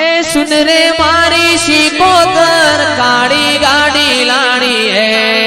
એ સુન રે મારી શી કોતર કાળી ગાડી લાણી હે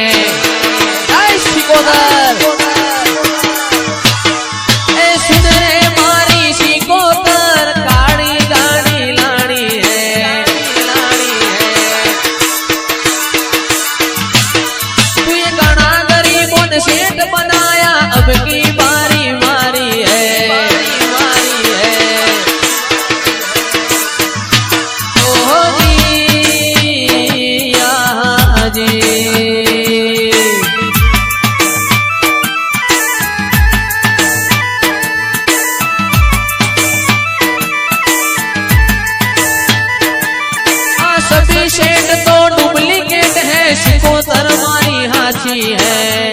शेड तो डुप्लीकेट है इसको सरमारी हाथी है।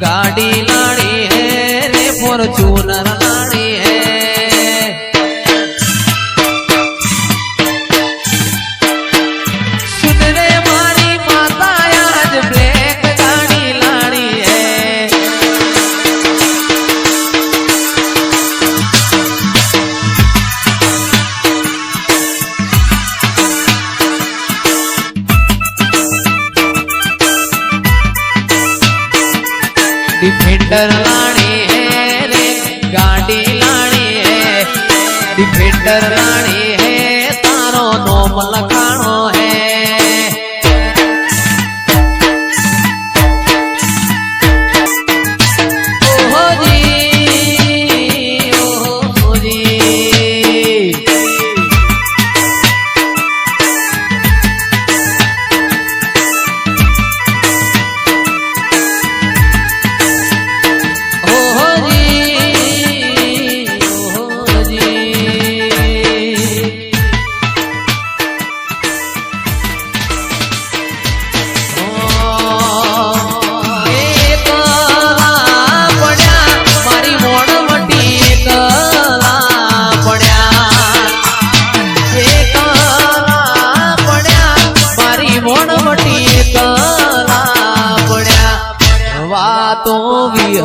ગાડી લાણી હે રે ફોર્ચ્યુનર ભેટર લાણી હે રે ગાડી લાણી હે ભેટર લાણી હે તારો નોમ લગ cô việt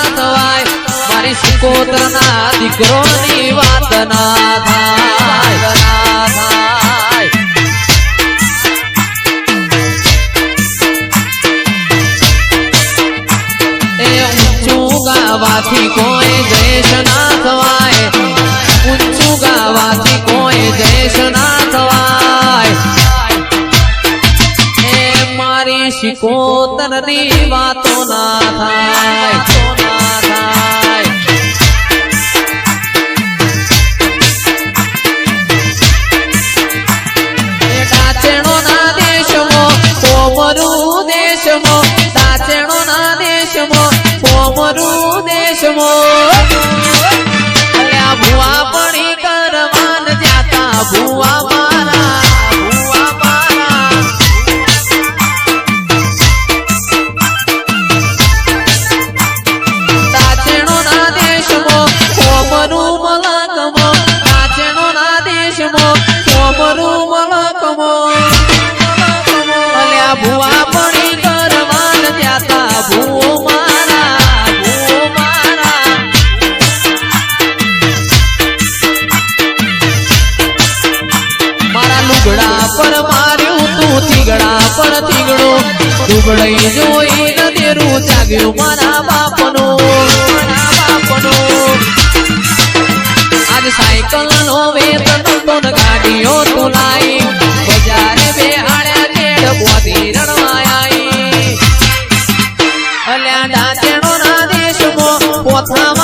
મારી સિકોતરના દીકરોની વાત ના થાય ગાવાથી કોઈ દેશ ના થવાય ઊંચું ગાવાથી કોઈ દેશ ના થવાય એ મારી શિકોતરની વાતો ના થાય ગયું મારા બાપનું મારા બાપનું આજ સાયકલ નો વેતન તો ના દેશમાં પોથામાં